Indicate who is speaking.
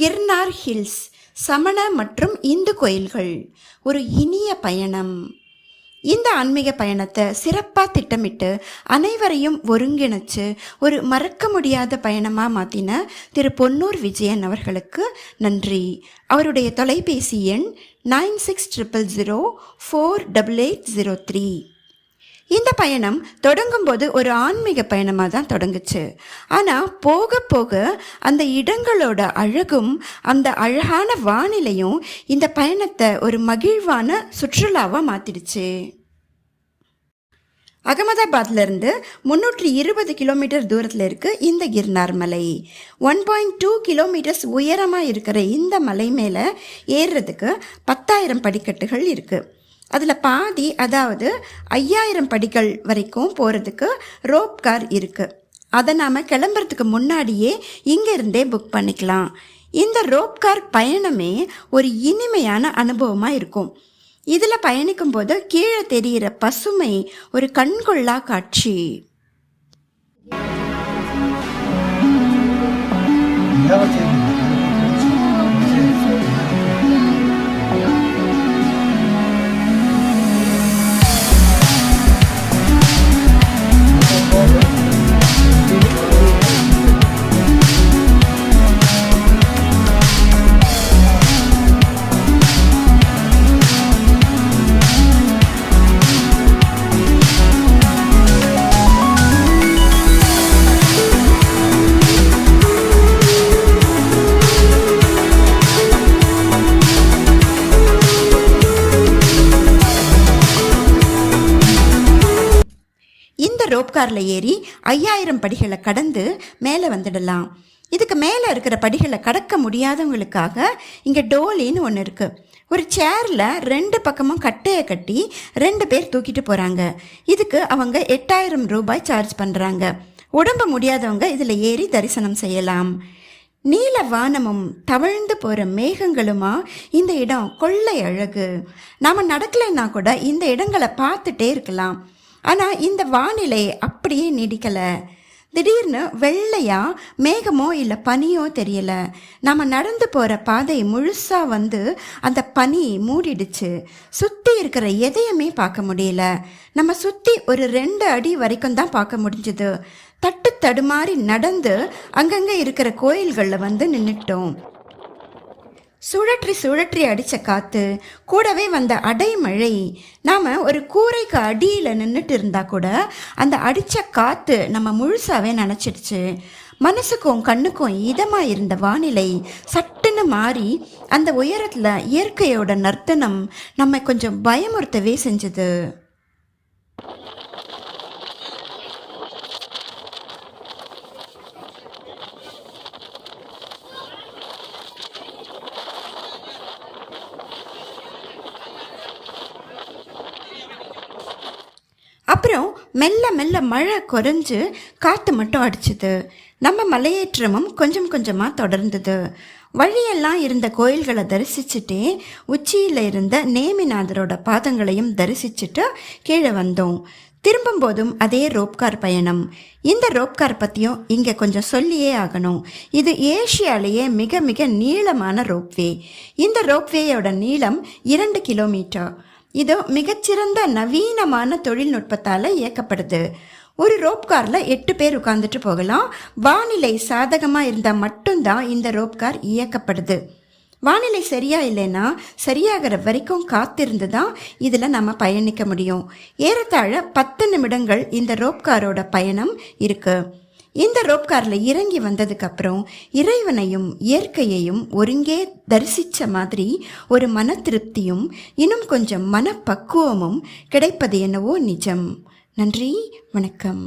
Speaker 1: Girnar hills சமண மற்றும் இந்து கோயில்கள். ஒரு இனிய பயணம். இந்த ஆன்மீக பயணத்தை சிறப்பாக திட்டமிட்டு அனைவரையும் ஒருங்கிணைச்சு ஒரு மறக்க முடியாத பயணமாக மாற்றின திரு பொன்னூர் விஜயன் அவர்களுக்கு நன்றி. அவருடைய தொலைபேசி எண் nine six triple zero four double eight zero three. இந்த பயணம் தொடங்கும்போது ஒரு ஆன்மீக பயணமாக தான் தொடங்குச்சு. ஆனால் போக போக அந்த இடங்களோட அழகும் அந்த அழகான வானிலையும் இந்த பயணத்தை ஒரு மகிழ்வான சுற்றுலாவாக மாற்றிடுச்சு அகமதாபாத்லேருந்து முந்நூற்றி இருபது கிலோமீட்டர் தூரத்தில் இருக்கு இந்த கிர்னார் மலை. ஒன் பாயிண்ட் டூ கிலோமீட்டர்ஸ் உயரமாக இருக்கிற இந்த மலை மேலே ஏறுறதுக்கு பத்தாயிரம் படிக்கட்டுகள் இருக்குது அதில் பாதி அதாவது ஐயாயிரம் படிகள் வரைக்கும் போகிறதுக்கு ரோப் கார் இருக்குது அதை நாம் கிளம்புறதுக்கு முன்னாடியே இங்கேருந்தே புக் பண்ணிக்கலாம். இந்த ரோப் கார் பயணமே ஒரு இனிமையான அனுபவமாக இருக்கும். இதில் பயணிக்கும்போது கீழே தெரிகிற பசுமை ஒரு கண்கொள்ளா காட்சி. இந்த ரோப் காரில் ஏறி ஐயாயிரம் படிகளை கடந்து மேலே வந்துடலாம். இதுக்கு மேலே இருக்கிற படிகளை கடக்க முடியாதவங்களுக்காக இங்கே டோலின்னு ஒன்று இருக்குது ஒரு சேரில் ரெண்டு பக்கமும் கட்டையை கட்டி ரெண்டு பேர் தூக்கிட்டு போகிறாங்க இதுக்கு அவங்க எட்டாயிரம் ரூபாய் சார்ஜ் பண்ணுறாங்க உடம்பு முடியாதவங்க இதில் ஏறி தரிசனம் செய்யலாம். நீல வானமும் தவழ்ந்து போகிற மேகங்களுமா இந்த இடம் கொள்ளை அழகு. நாம் நடக்கலைன்னா கூட இந்த இடங்களை பார்த்துட்டே இருக்கலாம். ஆனால் இந்த வானிலை அப்படியே நீடிக்கலை. திடீர்னு வெள்ளையா மேகமோ இல்லை பனியோ தெரியல. நம்ம நடந்து போகிற பாதை முழுசாக வந்து அந்த பனி மூடிடுச்சு. சுற்றி இருக்கிற எதையுமே பார்க்க முடியல. நம்ம சுற்றி ஒரு ரெண்டு அடி வரைக்கும் தான் பார்க்க முடிஞ்சுது. தட்டு தடுமாறி நடந்து அங்கங்கே இருக்கிற கோயில்களில் வந்து நின்றுட்டோம் சுழற்றி சுழற்றி அடித்த காற்று கூடவே வந்த அடைமழை. நாம் ஒரு கூரைக்கு அடியில் நின்றுட்டு இருந்தால் கூட அந்த அடித்த காற்று நம்ம முழுசாகவே நினச்சிடுச்சு. மனசுக்கும் கண்ணுக்கும் இதமாக இருந்த வானிலை சட்டுன்னு மாறி அந்த உயரத்தில் இயற்கையோட நர்த்தனம் நம்ம கொஞ்சம் பயமுறுத்தவே செஞ்சது. மெல்ல மெல்ல மழை குறைஞ்சு காற்று மட்டும் அடிச்சுது. நம்ம மலையேற்றமும் கொஞ்சம் கொஞ்சமாக தொடர்ந்தது. வழியெல்லாம் இருந்த கோயில்களை தரிசிச்சுட்டே உச்சியில் இருந்த நேமிநாதரோட பாதங்களையும் தரிசிச்சுட்டு கீழே வந்தோம். திரும்பும்போதும் அதே ரோப்கார் பயணம். இந்த ரோப்கார் பற்றியும் இங்கே கொஞ்சம் சொல்லியே ஆகணும். இது ஏஷியாலேயே மிக மிக நீளமான ரோப்வே. இந்த ரோப்வேயோட நீளம் இரண்டு கிலோமீட்டர். இது மிகச்சிறந்த நவீனமான தொழில்நுட்பத்தால் இயக்கப்படுது. ஒரு ரோப் காரில் எட்டு பேர் உட்காந்துட்டு போகலாம். வானிலை சாதகமாக இருந்தால் மட்டும்தான் இந்த ரோப் கார் இயக்கப்படுது. வானிலை சரியா இல்லைன்னா சரியாகிற வரைக்கும் காத்திருந்து தான் இதில் நம்ம பயணிக்க முடியும். ஏறத்தாழ பத்து நிமிடங்கள் இந்த ரோப்காரோட பயணம் இருக்குது இந்த ரோப் காரில் இறங்கி வந்ததுக்கப்புறம் இறைவனையும் இயற்கையையும் ஒருங்கே தரிசித்த மாதிரி ஒரு மன திருப்தியும் இன்னும் கொஞ்சம் மனப்பக்குவமும் கிடைப்பது என்னவோ நிஜம். நன்றி வணக்கம்.